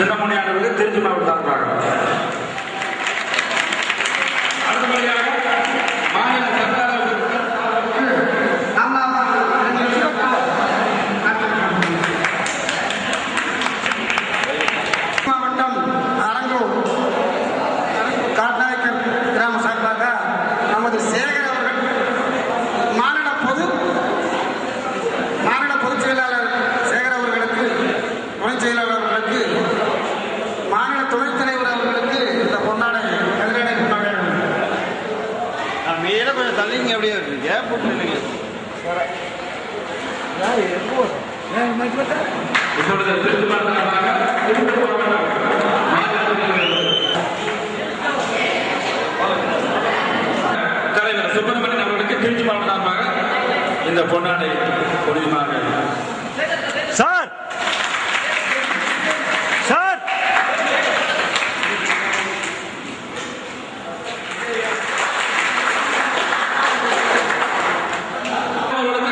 சின்னமணி ஆனவர்கள் திருச்சி மாவட்டத்தார் கமிட்டி சார்பாக இந்த பொன்னாடை பொழியுமாறு சார்! சார்!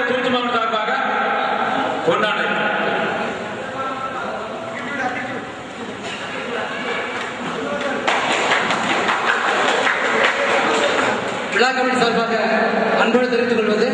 திருச்சி மாவட்ட சார்பாக பொன்னாடை. விழா கமிட்டி சார்பாக அன்போடு தெரிந்து கொள்வது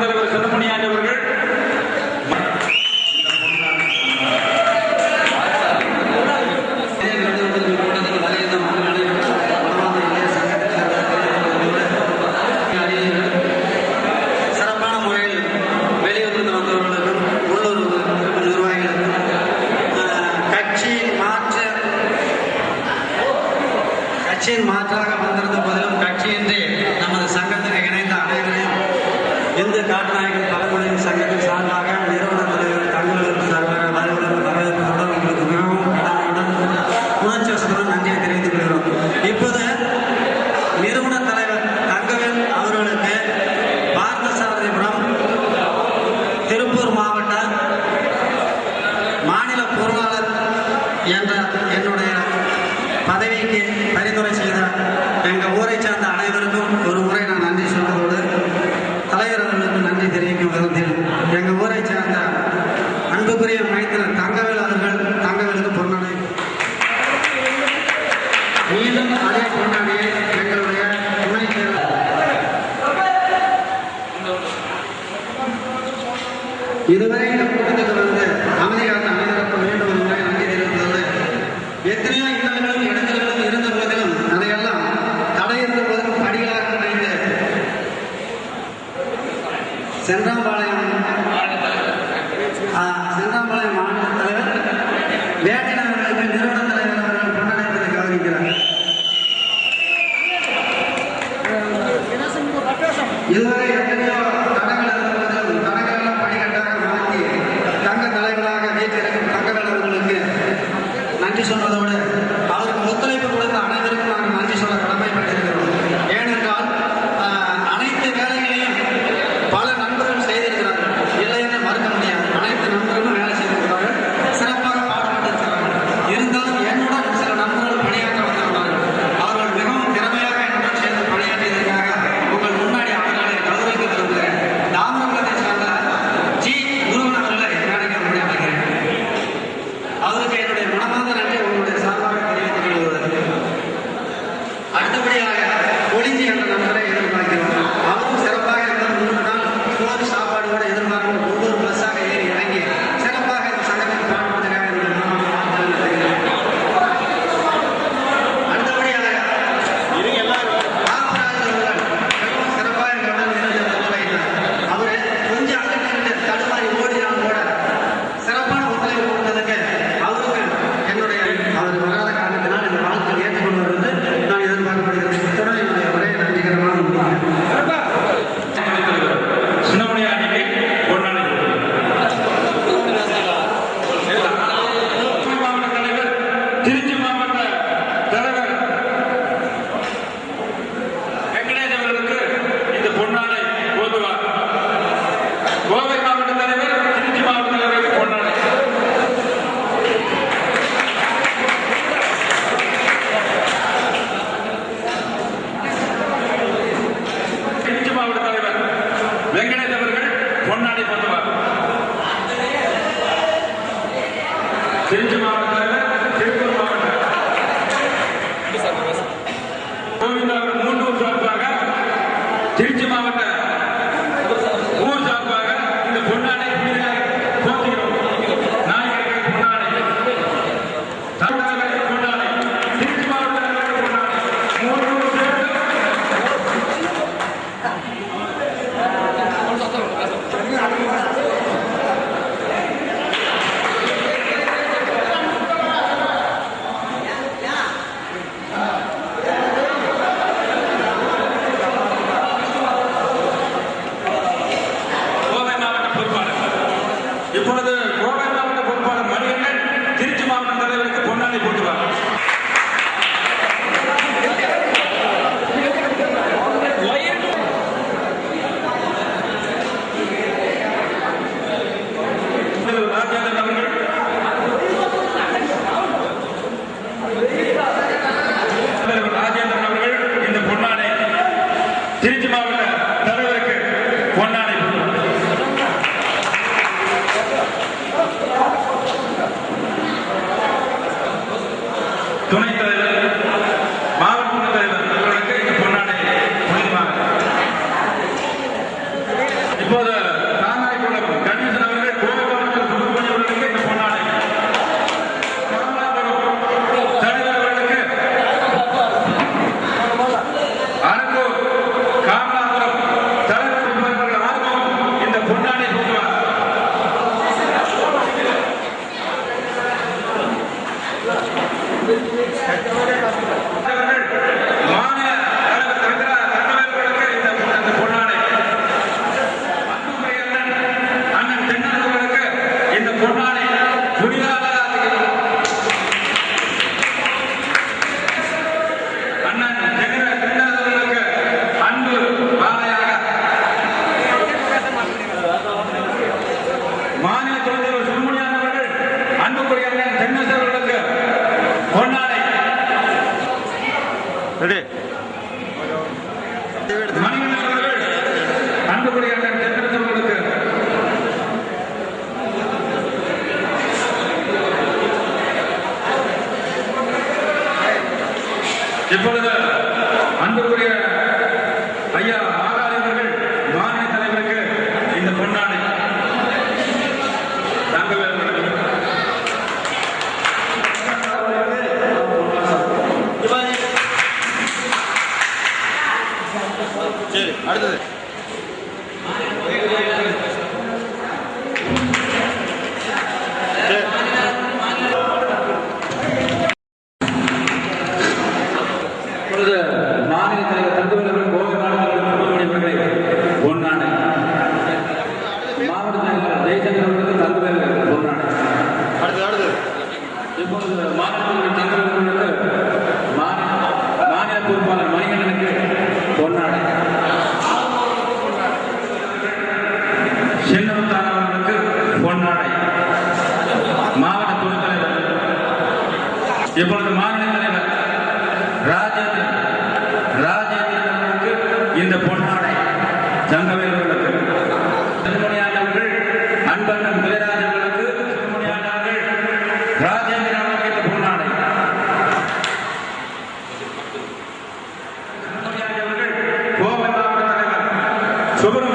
தலைவர் கதமணியான் அவர்கள். கட்சியின் மாற்றாக வந்திருந்த போதிலும் கட்சியின்றி என்ற என்னுடைய பதவிக்கு பரிந்துரை செய்த எங்கள் ஊரை சேர்ந்த அனைவருக்கும் ஒரு முறை நான் நன்றி சொல்வதோடு தலைவர் அவர்களுக்கு நன்றி தெரிவிக்கும் விதத்தில் எங்கள் ஊரை சார்ந்த அன்புக்குரிய மைத்தினர் தங்கவேல் அவர்கள் தங்கவேலுக்கு பொன்னாடை மீண்டும் அதே பொன்னாடியை எங்களுடைய துணை இதுவரை கூட்டத்துக்கு You are a ಹೊನ್ನಾಳಿ ಬಂಧುಗಳು மணிகண்டன் திருச்சி மாவட்ட தலைவருக்கு பொன்னாடை போட்டுவார் ராஜேந்திரன் அவர்கள் தலைவர் ராஜேந்திரன் அவர்கள் இந்த பொன்னாடை திருச்சி மாவட்ட தலைவருக்கு பொன்னாடை போட்டுவார் துணைத் தலைவர் மாவட்ட தலைவர் அவர்களுக்கு இந்த பொன்னாடை புனிதமாக இப்போது தாமரைக்குளம் கணேசன் அவர்கள் கோவை மாவட்ட சுப்பிரமணிய அவர்களுக்கு இந்த பொன்னாடை கமலாபுரம் தலைவர் அவர்களுக்கு அரங்கூர் காமலாபுரம் தலைவர் அவர்கள் ஆர்வம் இந்த பொன்னாடை போட்டுவார் அவர்கள் மாநில தலைவர் தங்கரா தங்கவேலுக்கு இந்த இந்த பொன்னாடை அன்புக்குரிய அண்ணன் அண்ணன் தென்னரசர்களுக்கு இந்த பொன்னாடை புனிதாக அண்ணன் தென்னர தென்னரசர்களுக்கு அன்பு மாலையாக மாநில துணைத் தலைவர் சுப்பிரமணியன் அவர்கள் அன்புக்குரிய அண்ணன் தென்னரசர்களுக்கு பொன்னாடை ரெடி மணிகண்டன் அவர்கள் அன்புக்குரிய அண்ணன் தென்னரசு அவர்களுக்கு இப்பொழுது அன்புக்குரிய Все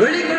Really good.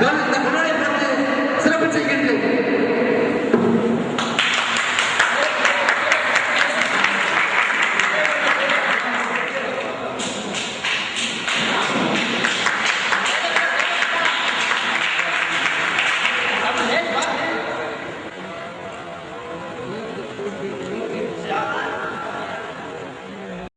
That, that